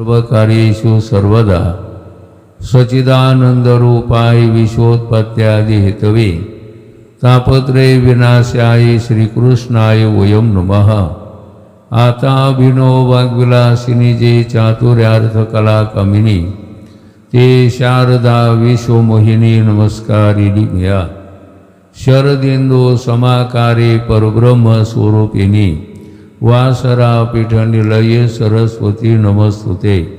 सर्वकार्येषु सर्वदा सच्चिदानन्दरूपाय विश्वोत्पत्त्यादि हेतवे तापत्रे विनाशाय श्रीकृष्णाय वयं नमः। आता अभिनो वाग्विलासिनी जे चातुर्यार्थकला कमिनी ते शारदा विश्वमोहिनी नमस्कारिणी मया शरदिंदो समाकारे परब्रह्म स्वरूपिणी वासरा पीठनिलये सरस्वती नमस्तुते।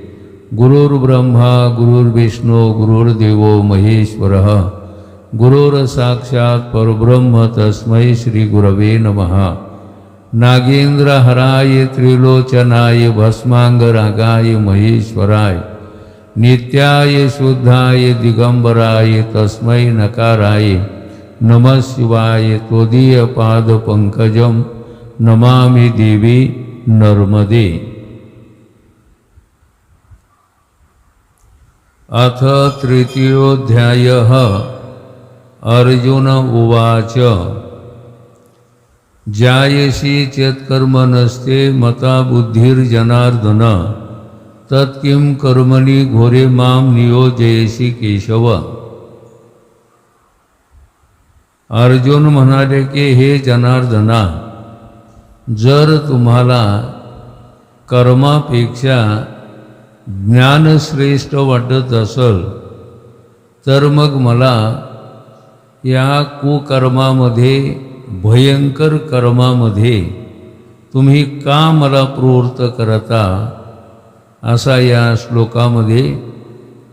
गुरुर्ब्रह्मा गुरुर्विष्णू गुरुर्देवो महेश्वरः। गुरुर्साक्षात् परब्रह्म तस्मै श्रीगुरवे नमः। नागेंद्रहराय त्रिलोचनाय भस्मांगरागाय महेश्वराय। नित्याय शुद्धाय दिगंबराय तस्मै नकाराय। नमः शिवाय त्वदीयपादपङ्कजं नमामि देवी नर्मदे। अथ तृतीयोऽध्यायः। अर्जुन उवाच। जायसी चेत्कर्म नस्ते मता बुद्धिर्जनार्दन। तत्किं कर्मणि घोरे मां नियोजयसि केशव। अर्जुन म्हणाले की हे जनार्दना जर तुम्हाला कर्मापेक्षा ज्ञान श्रेष्ठ वाटत असल तर मग मला या कुकर्मामध्ये भयंकर कर्मामध्ये तुम्ही का मला प्रवृत्त करता? असा या श्लोकामध्ये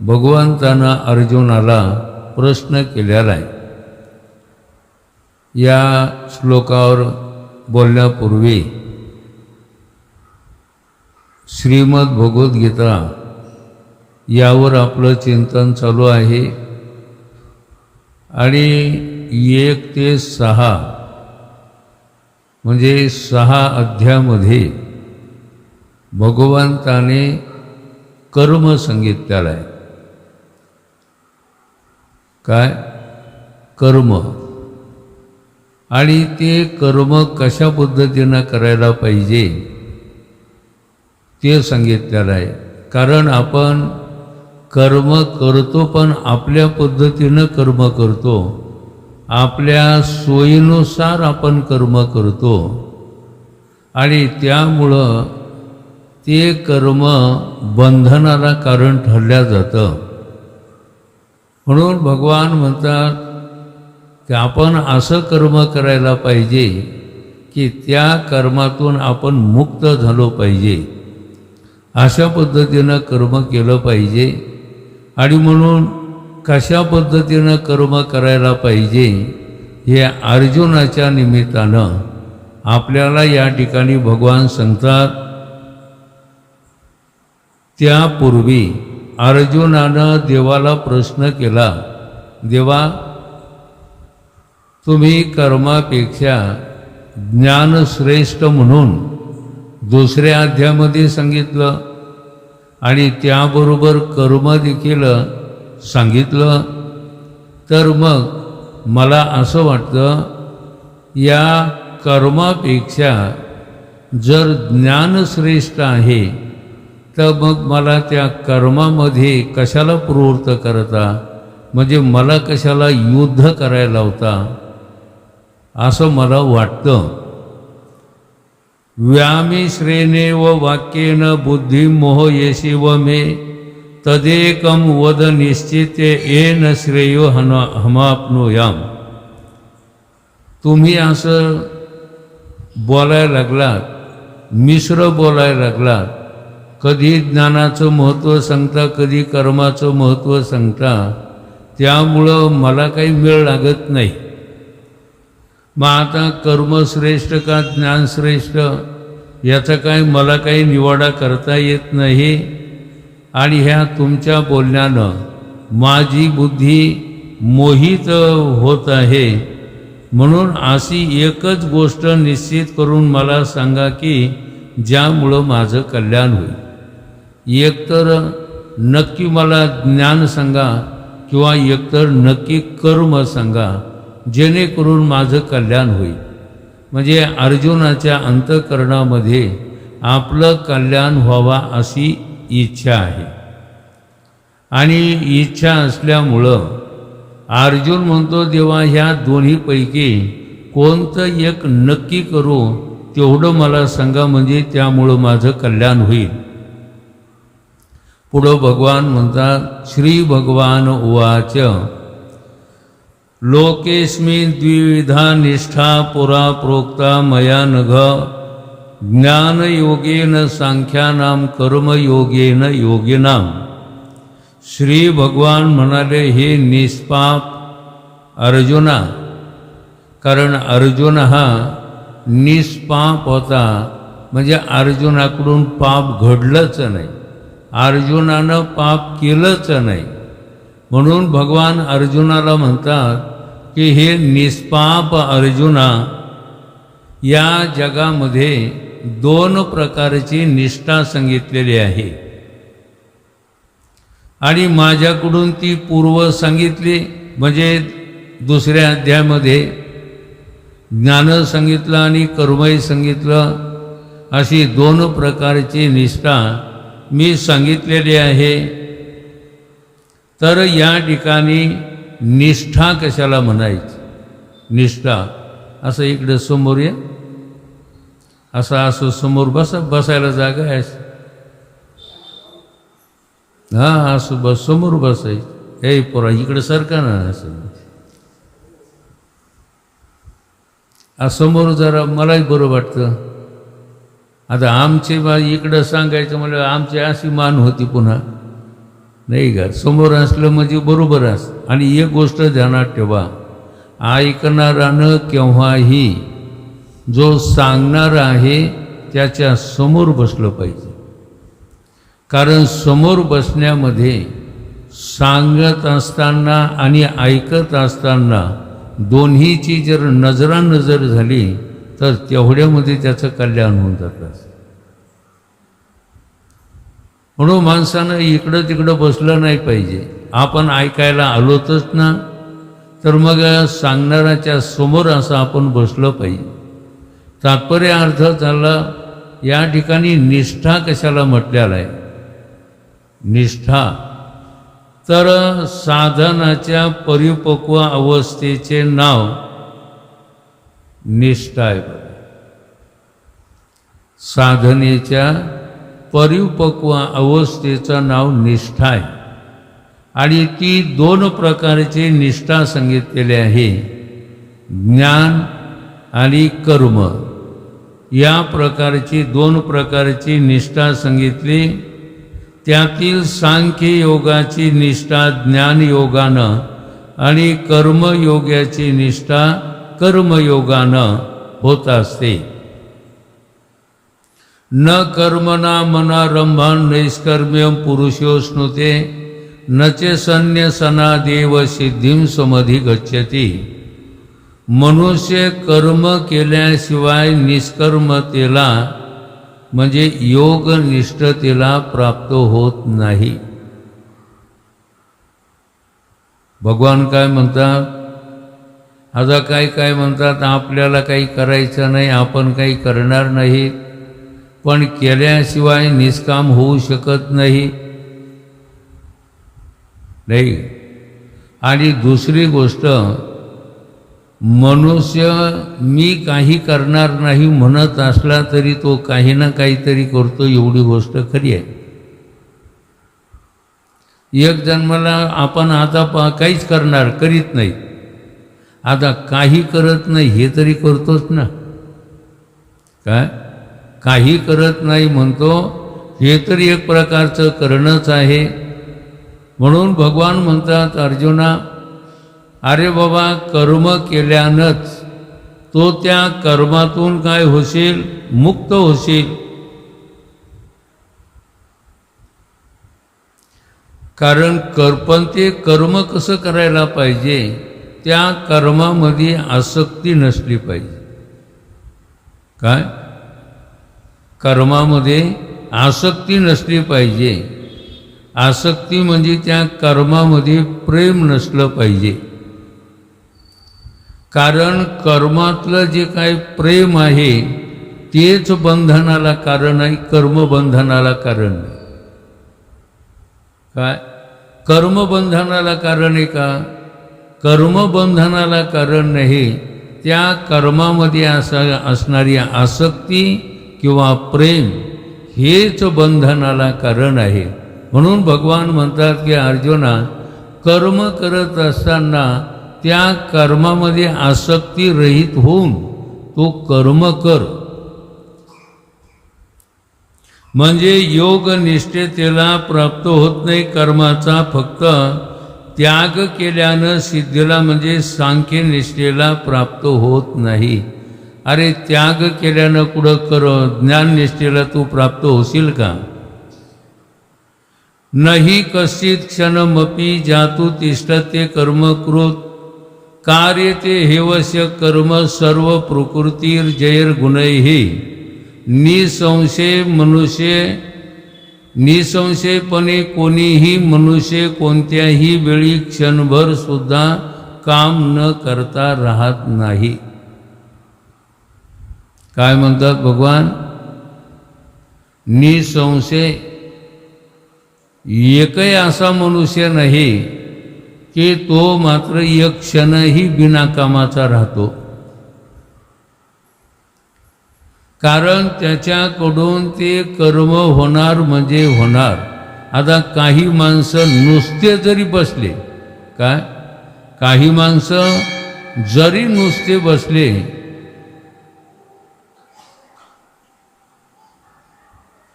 भगवंतानं अर्जुनाला प्रश्न केलेला आहे. या श्लोकावर बोलण्यापूर्वी श्रीमद भगवद्गीता यावर आपलं चिंतन चालू आहे. आणि एक ते सहा म्हणजे सहा अध्यामध्ये भगवंताने कर्म सांगितलेलं आहे. काय? कर्म. आणि ते कर्म कशा पद्धतीनं करायला पाहिजे ते सांगितलेलं आहे. कारण आपण कर्म करतो पण आपल्या पद्धतीनं कर्म करतो. आपल्या सोयीनुसार आपण कर्म करतो. आणि त्यामुळं ते कर्म बंधनाला कारण ठरल्या जातं. म्हणून भगवान म्हणतात की आपण असं कर्म करायला पाहिजे की त्या कर्मातून आपण मुक्त झालो पाहिजे. अशा पद्धतीनं कर्म केलं पाहिजे. आणि म्हणून कशा पद्धतीनं कर्म करायला पाहिजे हे अर्जुनाच्या निमित्तानं आपल्याला या ठिकाणी भगवान सांगतात. त्यापूर्वी अर्जुनानं देवाला प्रश्न केला देवा तुम्ही कर्मापेक्षा ज्ञान श्रेष्ठ म्हणून दुसऱ्या अध्यामध्ये सांगितलं आणि त्याबरोबर कर्म देखील सांगितलं तर मग मला असं वाटतं या कर्मापेक्षा जर ज्ञान श्रेष्ठ आहे तर मग मला त्या कर्मामध्ये कशाला प्रवृत्त करता? म्हणजे मला कशाला युद्ध करायला होता असं मला वाटतं. व्यामिश्रेणे व वाक्येन बुद्धी मोह येशी व मे तदेकम वद निश्चिते येन श्रेयो हन हमापनुयाम. तुम्ही असं बोलायला लागलात मिश्र बोलायला लागलात कधी ज्ञानाचं महत्त्व सांगता कधी कर्माचं महत्त्व सांगता त्यामुळं मला काही वेळ लागत नाही. मग आता कर्मश्रेष्ठ का ज्ञानश्रेष्ठ? याचा काय मला काही निवाडा करता येत नाही. आणि ह्या तुमच्या बोलण्यानं माझी बुद्धी मोहित होत आहे. म्हणून अशी एकच गोष्ट निश्चित करून मला सांगा की ज्यामुळं माझं कल्याण होईल. एकतर नक्की मला ज्ञान सांगा किंवा एकतर नक्की कर्म सांगा. जेणेकरून माझं कल्याण होईल. म्हणजे अर्जुनाच्या अंतकरणामध्ये आपलं कल्याण व्हावा अशी इच्छा आहे. आणि इच्छा असल्यामुळं अर्जुन म्हणतो देवा ह्या दोन्हीपैकी कोणतं एक नक्की करू तेवढं मला सांगा म्हणजे त्यामुळं माझं कल्याण होईल. पुढं भगवान म्हणतात श्री भगवान उवाच लोकेस्मिन् द्विविधा निष्ठा पुरा प्रोक्ता मया नघ। ज्ञानयोगेन सांख्यानाम कर्मयोगेन योगिनाम श्री भगवान म्हणाले हे निष्पाप अर्जुना कारण अर्जुन हा निष्पाप होता म्हणजे अर्जुनाकडून पाप घडलंच नाही. अर्जुनानं पाप केलंच नाही. म्हणून भगवान अर्जुनाला म्हणतात की हे निष्पाप अर्जुना या जगामध्ये दोन प्रकारची निष्ठा सांगितलेली आहे. आणि माझ्याकडून ती पूर्व सांगितली म्हणजे दुसऱ्या अध्यायामध्ये ज्ञान सांगितलं आणि कर्मही सांगितलं अशी दोन प्रकारची निष्ठा मी सांगितलेली आहे. तर या ठिकाणी निष्ठा कशाला म्हणायची? निष्ठा. असं इकडे समोर या. असं असं समोर बस बसायला जागा आहे हां असं बस समोर बसायचं. हे पोरा इकडे सरका ना असं. समोर जरा मलाही बरं वाटतं. आता आमचे बा इकडं सांगायचं म्हणजे आमची अशी मान होती पुन्हा. नाही का? समोर असलं म्हणजे बरोबर अस. आणि एक गोष्ट ध्यानात ठेवा. ऐकणारानं केव्हाही जो सांगणार आहे त्याच्यासमोर बसलं पाहिजे. कारण समोर बसण्यामध्ये सांगत असताना आणि ऐकत असताना दोन्हीची जर नजरानजर झाली तर तेवढ्यामध्ये त्याचं कल्याण होऊन जातं म्हणून माणसानं इकडं तिकडं बसलं नाही पाहिजे. आपण ऐकायला आलोतच ना तर मग सांगणाऱ्याच्या समोर असं आपण बसलं पाहिजे. तात्पर्य अर्थ झाला या ठिकाणी निष्ठा कशाला म्हटलेला आहे? निष्ठा. तर साधनाच्या परिपक्व अवस्थेचे नाव निष्ठा आहे साधनेच्या परिपक्व अवस्थेचं नाव निष्ठा आहे. आणि ती दोन प्रकारची निष्ठा सांगितलेली आहे. ज्ञान आणि कर्म. या प्रकारची दोन प्रकारची निष्ठा सांगितली. त्यातील सांख्य योगाची निष्ठा ज्ञानयोगानं आणि कर्मयोगाची निष्ठा कर्मयोगानं होत असते. न कर्मना मनारंभान नैष्कर्म्यम पुरुषोष्णुते न चे सन्य सनादेव सिद्धीम समधी गच्छती मनुष्य कर्म केल्याशिवाय निष्कर्मतेला म्हणजे योगनिष्ठतेला प्राप्त होत नाही। भगवान काय म्हणतात? आता काय काय म्हणतात? आपल्याला काही करायचं नाही आपण काही करणार नाही। पण केल्याशिवाय निष्काम होऊ शकत नाही. नाही. आणि दुसरी गोष्ट मनुष्य मी काही करणार नाही म्हणत असला तरी तो काही ना काहीतरी करतो एवढी गोष्ट खरी आहे. एक जन्माला आपण आता पा काहीच करणार करीत नाही. आता काही करत नाही हे तरी करतोच ना. काय? काही करत नाही म्हणतो हे तर एक प्रकारचं करणंच आहे. म्हणून भगवान म्हणतात अर्जुना अरे बाबा कर्म केल्यानंच तो त्या कर्मातून काय होशील? मुक्त होशील. कारण कर पण ते कर्म कसं करायला पाहिजे? त्या कर्मामध्ये आसक्ती नसली पाहिजे. काय? कर्मामध्ये आसक्ती नसली पाहिजे. आसक्ती म्हणजे त्या कर्मामध्ये प्रेम नसलं पाहिजे. कारण कर्मातलं जे काय प्रेम आहे तेच बंधनाला कारण आहे कर्मबंधनाला कारण नाही काय? कर्मबंधनाला कारण आहे का? कर्मबंधनाला कारण नाही त्या कर्मामध्ये असा असणारी आसक्ती किंवा प्रेम हेच बंधनाला कारण आहे. म्हणून भगवान म्हणतात की अर्जुना कर्म करत असताना त्या कर्मामध्ये आसक्ती रहित होऊन तो कर्म कर. म्हणजे योग निष्ठेतेला प्राप्त होत नाही कर्माचा फक्त त्याग केल्यानं सिद्धीला म्हणजे सांख्य निष्ठेला प्राप्त होत नाही. अरे त्याग केल्यानं कुठं कर? ज्ञाननिष्ठेला तू प्राप्त होशील का? नाही कश्चित क्षणमपी जातू तिष्ठते कर्मकृत कार्य ते हेवस्य कर्म सर्व प्रकृतीर जैर गुणैही निसंशय मनुष्य निसंशयपणे कोणीही मनुष्य कोणत्याही वेळी क्षणभर सुद्धा काम न करता राहत नाही। काय म्हणतात? भगवान निसंशय एकही असा मनुष्य नाही की तो मात्र एक क्षणही बिनाकामाचा राहतो. कारण त्याच्याकडून ते कर्म होणार म्हणजे होणार. आता काही माणसं नुसते जरी बसले काय? काही माणसं जरी नुसते बसले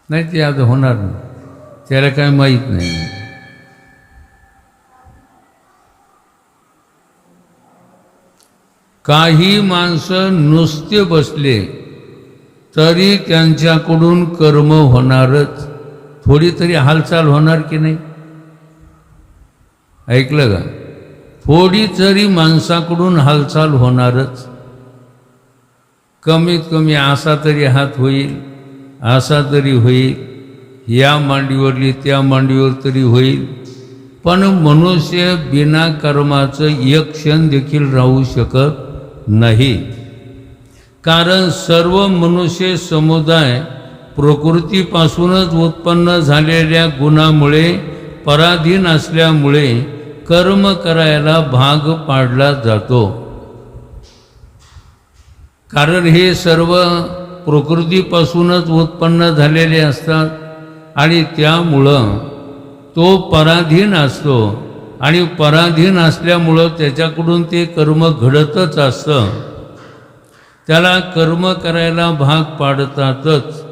नाही ते आता होणार नाही. त्याला काय माहीत नाही. काही माणसं नुसते बसले तरी त्यांच्याकडून कर्म होणारच. थोडी तरी हालचाल होणार की नाही? ऐकलं का? थोडी तरी माणसाकडून हालचाल होणारच. कमीत कमी असा तरी हात होईल. असा तरी होईल या मांडीवरली त्या मांडीवर तरी होईल पण मनुष्य बिना कर्माचं एक क्षण देखील राहू शकत नाही. कारण सर्व मनुष्य समुदाय प्रकृतीपासूनच उत्पन्न झालेल्या गुणामुळे पराधीन असल्यामुळे कर्म करायला भाग पाडला जातो. कारण हे सर्व प्रकृतीपासूनच उत्पन्न झालेले असतात आणि त्यामुळं तो पराधीन असतो. आणि पराधीन असल्यामुळं त्याच्याकडून ते कर्म घडतच असतं. त्याला कर्म करायला भाग पाडतातच.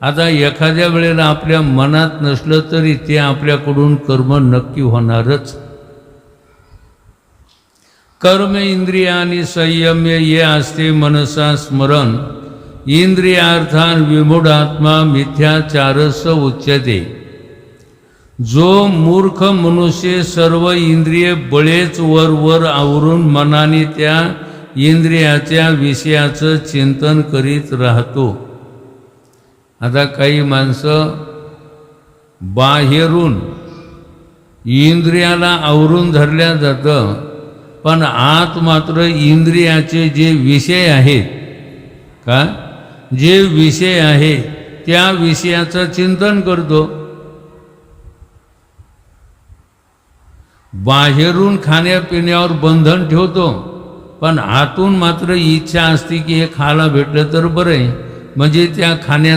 आता एखाद्या वेळेला आपल्या मनात नसलं तरी ते आपल्याकडून कर्म नक्की होणारच. कर्म इंद्रियानी संयम्य ये असते मनसा स्मरण इंद्रियार्थान विमूढात्मा मिथ्याचारस उच्यते. जो मूर्ख मनुष्य सर्व इंद्रिय बळेच वर वर आवरून मनाने त्या इंद्रियाच्या विषयाचं चिंतन करीत राहतो. आता काही माणसं बाहेरून इंद्रियाला आवरून धरल्या जातं पण आत मात्र इंद्रियाचे जे विषय आहेत का? जे विषय आहे त्या विषयाचं चिंतन करतो. बाहेरून खाण्यापिण्यावर बंधन ठेवतो पण आतून मात्र इच्छा असते की हे खायला भेटलं तर बरं आहे. म्हणजे त्या खाण्या